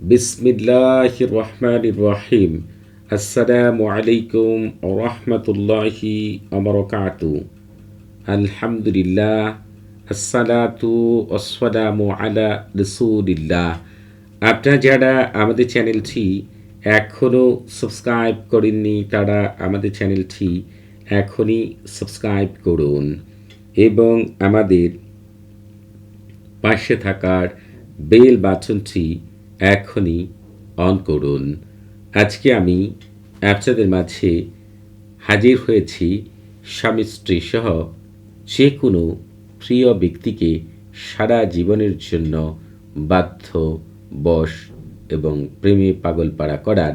বিসমিল্লাহ রহমান রহিম আসসালামু আলাইকুম রহমতুল্লাহি অবরকাতু আলহামদুলিল্লাহ আসসালাতু আসসালামু আলা রসুলিল্লাহ আপনারা যারা আমাদের চ্যানেলটি এখনও সাবস্ক্রাইব করেননি, তারা আমাদের চ্যানেলটি এখনই সাবস্ক্রাইব করুন এবং আমাদের পাশে থাকার বেল বাটনটি এখনই অন করুন। আজকে আমি আপনাদের মাঝে হাজির হয়েছি স্বামী স্ত্রী সহ যে কোনো প্রিয় ব্যক্তিকে সারা জীবনের জন্য বাধ্য, বশ এবং প্রেমে পাগলপাড়া করার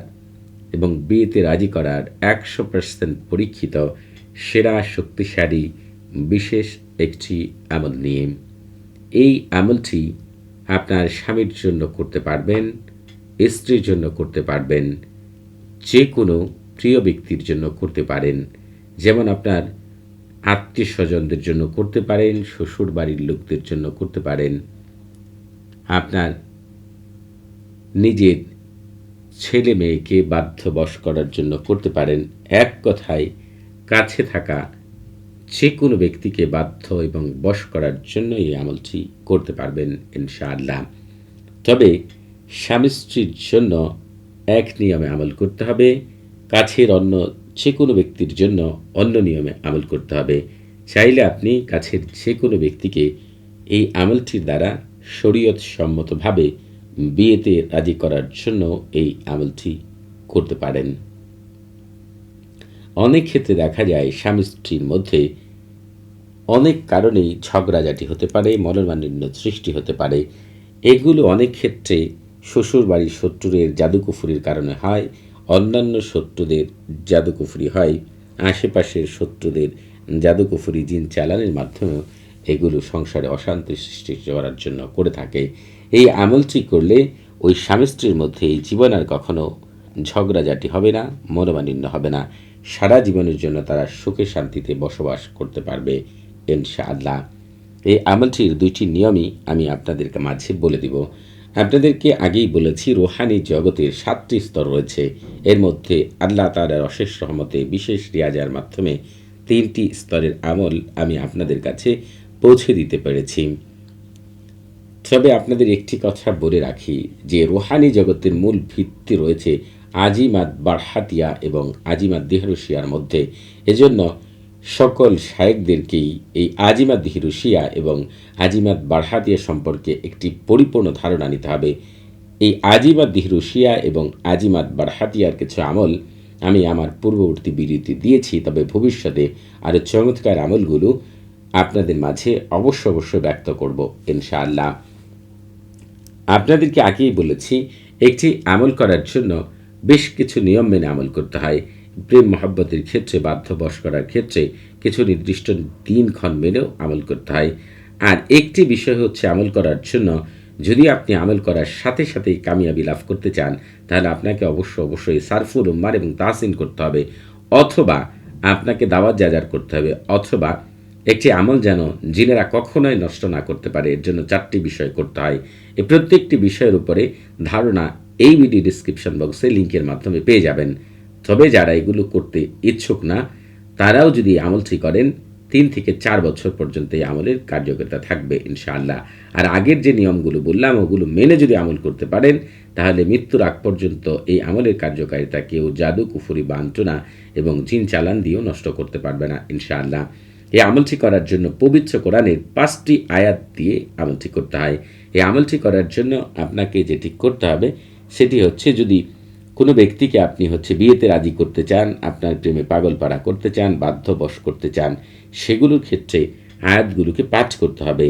এবং বিয়েতে রাজি করার একশো পার্সেন্ট পরীক্ষিত, সেরা, শক্তিশালী, বিশেষ একটি আমল নিয়ে। এই আমলটি আপনার স্বামীর জন্য করতে পারবেন, স্ত্রীর জন্য করতে পারবেন যে কোনো প্রিয় ব্যক্তির জন্য করতে পারেন। যেমন আপনার আত্মীয় স্বজনদের জন্য করতে পারেন শ্বশুর বাড়ির লোকদের জন্য করতে পারেন। আপনার নিজের ছেলে মেয়েকে বাধ্য বশ করার জন্য করতে পারেন। এক কথায় কাছে থাকা যে কোনো ব্যক্তিকে বাধ্য এবং বশ করার জন্য এই আমলটি করতে পারবেন, ইনশাআল্লাহ। তবে স্বামী স্ত্রীর জন্য এক নিয়মে আমল করতে হবে, কাছের অন্য যে কোনো ব্যক্তির জন্য অন্য নিয়মে আমল করতে হবে। চাইলে আপনি কাছের যে কোনো ব্যক্তিকে এই আমলটির দ্বারা শরীয়ত সম্মতভাবে বিয়েতে রাজি করার জন্য এই আমলটি করতে পারেন। অনেক ক্ষেত্রে দেখা যায় স্বামী স্ত্রীর মধ্যে অনেক কারণেই ঝগড়াঝাটি হতে পারে মনোমালিন্য সৃষ্টি হতে পারে। এগুলো অনেক ক্ষেত্রে শ্বশুর বাড়ির শত্রুদের জাদুকুফুরির কারণে হয়, অন্যান্য শত্রুদের জাদুকুফুরি হয়, আশেপাশের শত্রুদের জাদুকুফুরি জিন চালানের মাধ্যমেও এগুলো সংসারে অশান্তি সৃষ্টি করার জন্য করে থাকে। এই আমলটি করলে ওই স্বামী স্ত্রীর মধ্যে এই জীবন আর কখনো ঝগড়াঝাটি হবে না মনোমালিন্য হবে না। সারা জীবনের জন্য তারা সুখে শান্তিতে বসবাস করতে পারবে, ইনশাআল্লাহ। এই আমলটির দুইটি নিয়মই আমি আপনাদেরকে মাঝে বলে দিব। আপনাদেরকে আগেই বলেছি, রোহানি জগতের সাতটি স্তর রয়েছে। এর মধ্যে আল্লাহ তালার অশেষ রহমতে বিশেষ রিয়াজার মাধ্যমে তিনটি স্তরের আমল আমি আপনাদের কাছে পৌঁছে দিতে পেরেছি। তবে আপনাদের একটি কথা বলে রাখি, যে রোহানি জগতের মূল ভিত্তি রয়েছে আজিমাত বারহাতিয়া এবং আজিমাত দেহরসিয়ার মধ্যে। এজন্য সকল শায়েকদেরকেই এই আজিমাত দিহিরুশিয়া এবং আজিমাত বারহাতিয়া সম্পর্কে একটি পরিপূর্ণ ধারণা নিতে হবে। এই আজিমাত দিহিরুশিয়া এবং আজিমাত বারহাতিয়ার কিছু আমল আমি আমার পূর্ববর্তী বিরতি দিয়েছি, তবে ভবিষ্যতে আরও চমৎকার আমলগুলো আপনাদের মাঝে অবশ্য অবশ্যই ব্যক্ত করব, ইনশাআল্লাহ। আপনাদেরকে আগেই বলেছি, একটি আমল করার জন্য বেশ কিছু নিয়ম মেনে আমল করতে হয়। প্রেম মহাব্বতের ক্ষেত্রে, বাধ্যবশ করার ক্ষেত্রে কিছু নির্দিষ্ট দিনক্ষণ মেনেও আমল করতে হয়। আর একটি বিষয় হচ্ছে আমল করার জন্য যদি আপনি আমল করার সাথে সাথেই কামিয়াবি লাভ করতে চান, তাহলে আপনাকে অবশ্য অবশ্যই সারফুল উম্মার এবং তাহসিন করতে হবে। অথবা আপনাকে দাওয়াত যাজার করতে হবে। অথবা একটি আমল যেন জিনেরা কখনোই নষ্ট না করতে পারে, এর জন্য চারটি বিষয় করতে হয়। এই প্রত্যেকটি বিষয়ের উপরে ধারণা এই ভিডিও ডিসক্রিপশন বক্সে লিঙ্কের মাধ্যমে পেয়ে যাবেন। তবে যারা এগুলো করতে ইচ্ছুক না, তারাও যদি আমলটি করেন, তিন থেকে চার বছর পর্যন্ত এই আমলের কার্যকারিতা থাকবে, ইনশাআল্লাহ। আর আগের যে নিয়মগুলো বললাম, ওগুলো মেনে যদি আমল করতে পারেন, তাহলে মৃত্যুর আগ পর্যন্ত এই আমলের কার্যকারিতা কেউ জাদু, কুফুরি বাঞ্চনা এবং জিন চালান দিয়েও নষ্ট করতে পারবে না, ইনশাআল্লাহ। এই আমলটি করার জন্য পবিত্র কোরআনের পাঁচটি আয়াত দিয়ে আমলটি করতে হয়। এই আমলটি করার জন্য আপনাকে যেটি করতে হবে সেটি হচ্ছে যদি কোনো ব্যক্তিকে আপনি হচ্ছে বিয়েতে রাজি করতে চান, আপনার প্রেমে পাগল পাড়া করতে চান বাধ্য বশ করতে চান, সেগুলোর ক্ষেত্রে আয়াতগুলোকে পাঠ করতে হবে।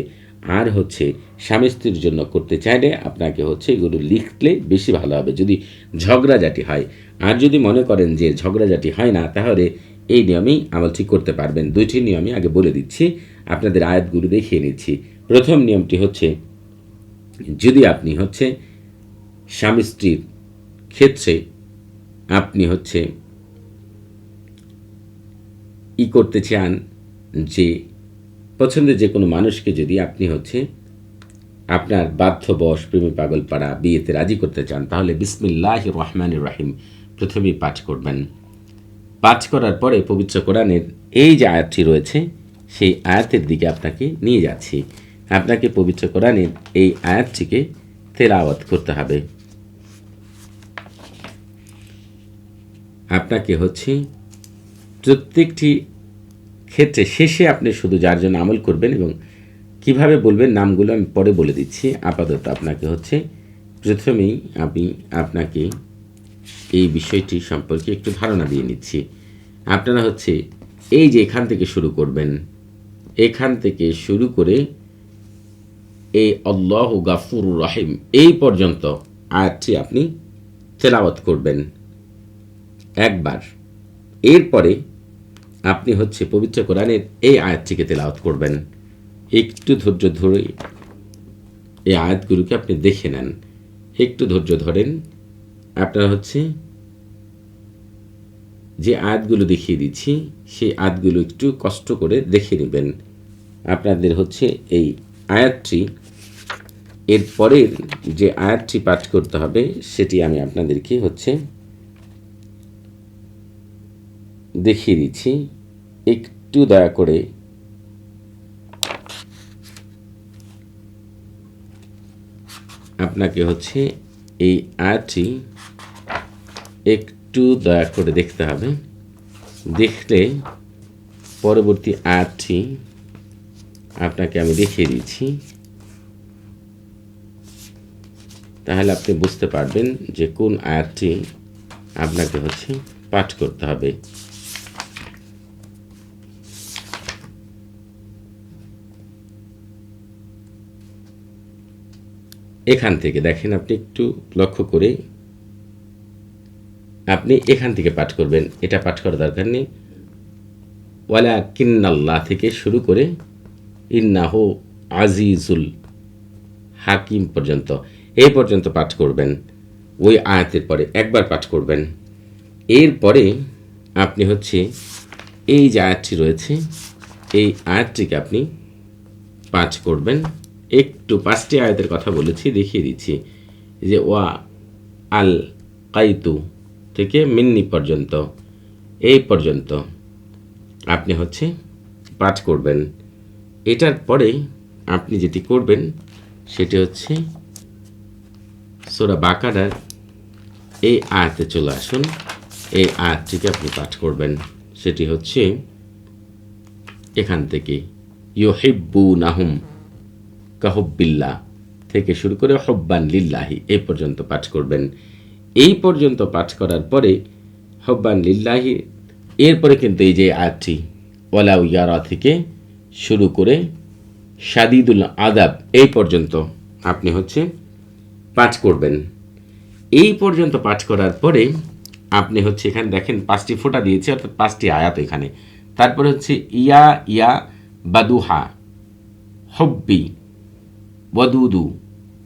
আর হচ্ছে স্বামী স্ত্রীর জন্য করতে চাইলে আপনাকে হচ্ছে এগুলো লিখলে বেশি ভালো হবে। যদি ঝগড়াঝাটি হয়, আর যদি মনে করেন যে ঝগড়াঝাটি হয় না, তাহলে এই নিয়মেই আমলটি করতে পারবেন। দুইটি নিয়মই আগে বলে দিচ্ছি, আপনাদের আয়াতগুলো দেখিয়ে নিচ্ছি। প্রথম নিয়মটি হচ্ছে, যদি আপনি হচ্ছে স্বামী স্ত্রীর ক্ষেত্রে আপনি হচ্ছে ই করতে চান যে, পছন্দের যে কোনো মানুষকে যদি আপনি হচ্ছে আপনার বাধ্যবশ, প্রেমী পাগল পাড়া বিয়েতে রাজি করতে চান, তাহলে বিসমিল্লাহ রহমান রাহিম প্রথমেই পাঠ করবেন। পাঠ করার পরে পবিত্র কোরআনের এই যে আয়াতটি রয়েছে, সেই আয়াতের দিকে আপনাকে নিয়ে যাচ্ছি। আপনাকে পবিত্র কোরআনের এই আয়াতটিকে তেলাওয়াত করতে হবে। আপনাকে হচ্ছে প্রত্যেকটি ক্ষেত্রে শেষে আপনি শুধু যার জন্য আমল করবেন এবং কীভাবে বলবেন নামগুলো আমি পরে বলে দিচ্ছি। আপাতত আপনাকে হচ্ছে প্রথমেই আমি আপনাকে এই বিষয়টি সম্পর্কে একটু ধারণা দিয়ে নিচ্ছি। আপনারা হচ্ছে এই যে এখান থেকে শুরু করবেন, এখান থেকে শুরু করে এই আল্লাহ গাফুর রাহিম এই পর্যন্ত আয়াতটি আপনি তেলাওয়াত করবেন। একবার। এরপরে আপনি হচ্ছে পবিত্র কোরআনের এই আয়াতটিকে তেলাওয়াত করবেন। একটু ধৈর্য ধরে এই আয়াতগুলোকে আপনি দেখে নেন। একটু ধৈর্য ধরেন। আপনারা হচ্ছে যে আয়াতগুলো দেখিয়ে দিচ্ছি, সেই আয়াতগুলো একটু কষ্ট করে দেখে নেবেন। আপনাদের হচ্ছে এই আয়াতটি এর পরের যে আয়াতটি পাঠ করতে হবে, সেটি আমি আপনাদেরকে হচ্ছে দেখিয়ে দিচ্ছি। একটু দয়া করে আপনাকে হচ্ছে এই আয়াতটি একটু দয়া করে দেখতে হবে। দেখলে পরবর্তী আয়াতটি আপনাকে আমি দেখিয়ে দিচ্ছি। তাহলে আপনি বুঝতে পারবেন যে কোন আয়াতটি আপনাকে হচ্ছে পাঠ করতে হবে। এখান থেকে, দেখেন আপনি একটু লক্ষ্য করে। আপনি এখান থেকে পাঠ করবেন, এটা পাঠ করার দরকার নেই। ওয়ালা কিন্নাল্লাহ থেকে শুরু করে ইন্নাহ আজিজুল হাকিম পর্যন্ত, এই পর্যন্ত পাঠ করবেন। ওই আয়াতের পরে একবার পাঠ করবেন। এরপরে আপনি হচ্ছে এই যে আয়াতটি রয়েছে, এই আয়াতটিকে আপনি পাঠ করবেন। একটু পাঁচটি আয়াতের কথা বলেছি, দেখিয়ে দিচ্ছি। যে ওয়া, আল, কাইতু থেকে মিন্নি পর্যন্ত, এই পর্যন্ত আপনি হচ্ছে পাঠ করবেন। এটার পরে আপনি যেটি করবেন, সেটি হচ্ছে সোরা বাকারার এই আয়াতে চলে আসুন। এই আয়াতটিকে আপনি পাঠ করবেন। সেটি হচ্ছে এখান থেকে ইউহিব্বু নাহুম কাহব্বিল্লা থেকে শুরু করে হব্বান লিল্লাহি এই পর্যন্ত পাঠ করবেন। এই পর্যন্ত পাঠ করার পরে হব্বান লিল্লাহি, এরপরে কিন্তু এই যে আয়াতটি, ওয়ালাউ ইয়ারা থেকে শুরু করে সাদিদুল আদাব এই পর্যন্ত আপনি হচ্ছে পাঠ করবেন। এই পর্যন্ত পাঠ করার পরে আপনি হচ্ছে এখানে দেখেন পাঁচটি ফোঁটা দিয়েছে, অর্থাৎ পাঁচটি আয়াত এখানে। তারপরে হচ্ছে ইয়া ইয়া, বাদুহা, হব্বি ওয়াদুদু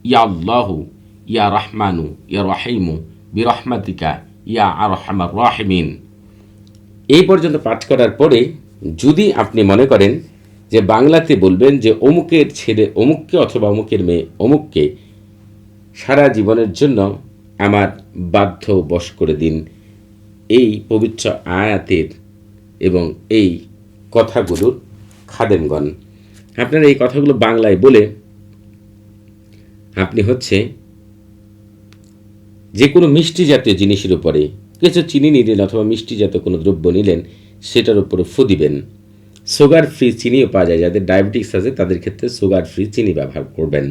ইয়া আল্লাহু ইয়া রহমানু ইয়া রহিমু বিরহমাতিকা ইয়া আর রহমার রাহিমিন এই পর্যন্ত পাঠ করার পরে যদি আপনি মনে করেন যে বাংলাতে বলবেন যে অমুকের ছেলে অমুককে অথবা অমুকের মেয়ে অমুককে সারা জীবনের জন্য আমার বাধ্য বশ করে দিন এই পবিত্র আয়াতের এবং এই কথাগুলোর খাদেমগণ। আপনারা এই কথাগুলো বাংলায় বলে আপনি হচ্ছে যে কোনো মিষ্টি জাতীয় জিনিসের উপরে কিছু চিনি নিলেন অথবা মিষ্টি জাতীয় কোনো দ্রব্য নিলেন, সেটার উপরে ফু দিবেন। সুগার ফ্রি চিনিও পাওয়া যায়, যাদের ডায়াবেটিক্স আছে তাদের ক্ষেত্রে সুগার ফ্রি চিনি ব্যবহার করবেন।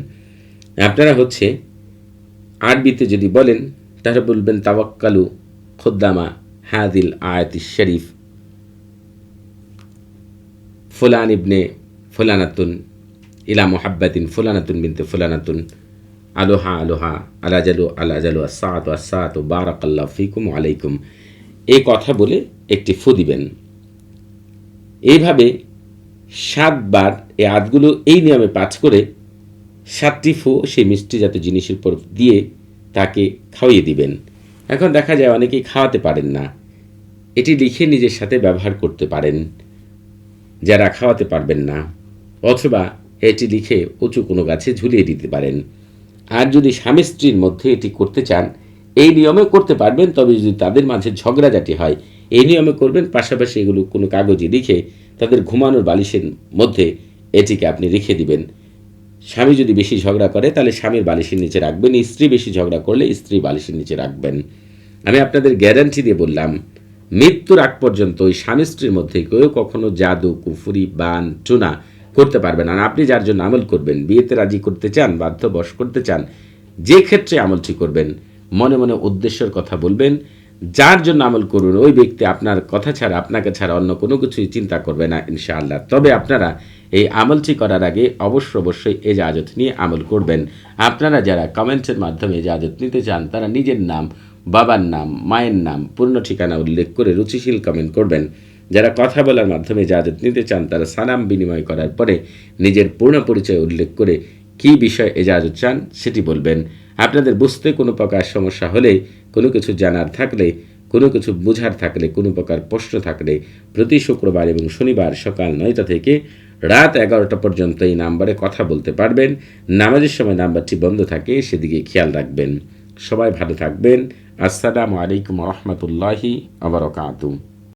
আপনারা হচ্ছে আরবিতে যদি বলেন, তাহলে বলবেন, তাওয়াক্কালু খুদ্দামা হাদিল আয়াতি শরীফ। ফুলান ইবনে ফুলানাতুন, ইলা মোহাব্বাতিন ফুলানাতুন বিনতে ফুলানাতুন। আলোহা আলোহা আলাজালু আলাজালু আসাত আসাত বারাকাল্লাহ ফিকুম আলাইকুম। এই কথা বলে একটি ফু দিবেন। এইভাবে সাতবার এই আতগুলো এই নিয়মে পাঠ করে সাতটি ফু সেই মিষ্টি জাতীয় জিনিসের উপর দিয়ে তাকে খাওয়িয়ে দিবেন। এখন দেখা যায় অনেকেই খাওয়াতে পারেন না। এটি লিখে নিজের সাথে ব্যবহার করতে পারেন, যারা খাওয়াতে পারবেন না। অথবা এটি লিখে উঁচু কোনো গাছে ঝুলিয়ে দিতে পারেন। আর যদি স্বামী স্ত্রীর মধ্যে এটি করতে চান, এই নিয়মে করতে পারবেন, তবে যদি তাদের মাঝে ঝগড়াঝাটি হয়, এই নিয়মে করবেন। পাশাপাশি এগুলো কোনো কাগজে লিখে তাদের ঘুমানোর বালিশের মধ্যে এটিকে আপনি রেখে দিবেন। স্বামী যদি বেশি ঝগড়া করে, তাহলে স্বামীর বালিশের নিচে রাখবেন। স্ত্রী বেশি ঝগড়া করলে স্ত্রী বালিশের নিচে রাখবেন। আমি আপনাদের গ্যারান্টি দিয়ে বললাম, মৃত্যুর আগ পর্যন্ত ওই স্বামী স্ত্রীর মধ্যে কেউ কখনো জাদু, কুফুরি, বান, টুনা করতে পারবেন। আর আপনি যার জন্য আমল করবেন, বিয়েতে রাজি করতে চান বাধ্য বশ করতে চান, যে ক্ষেত্রে আমলটি করবেন, মনে মনে উদ্দেশ্যের কথা বলবেন, যার জন্য আমল করুন, ওই ব্যক্তি আপনার কথা ছাড়া, আপনাকে ছাড়া অন্য কোনো কিছুই চিন্তা করবে না, ইনশাআল্লাহ। তবে আপনারা এই আমলটি করার আগে অবশ্য অবশ্যই এজাজত নিয়ে আমল করবেন। আপনারা যারা কমেন্টের মাধ্যমে এজাজত নিতে চান, তারা নিজের নাম, বাবার নাম, মায়ের নাম, পূর্ণ ঠিকানা উল্লেখ করে রুচিশীল কমেন্ট করবেন। যারা কথা বলার মাধ্যমে এজাজত নিতে চান, তারা সালাম বিনিময় করার পরে নিজের পূর্ণ পরিচয় উল্লেখ করে কি বিষয়ে এজাজত চান সেটি বলবেন। আপনাদের বুঝতে কোনো প্রকার সমস্যা হলে, কোনো কিছু জানার থাকলে, কোনো কিছু বোঝার থাকলে, কোনো প্রকার প্রশ্ন থাকলে প্রতি শুক্রবার এবং শনিবার সকাল নয়টা থেকে রাত এগারোটা পর্যন্ত এই নাম্বারে কথা বলতে পারবেন। নামাজের সময় নাম্বারটি বন্ধ থাকে, সেদিকে খেয়াল রাখবেন। সবাই ভালো থাকবেন। আসসালামু আলাইকুম রহমতুল্লাহি আবরকাতুম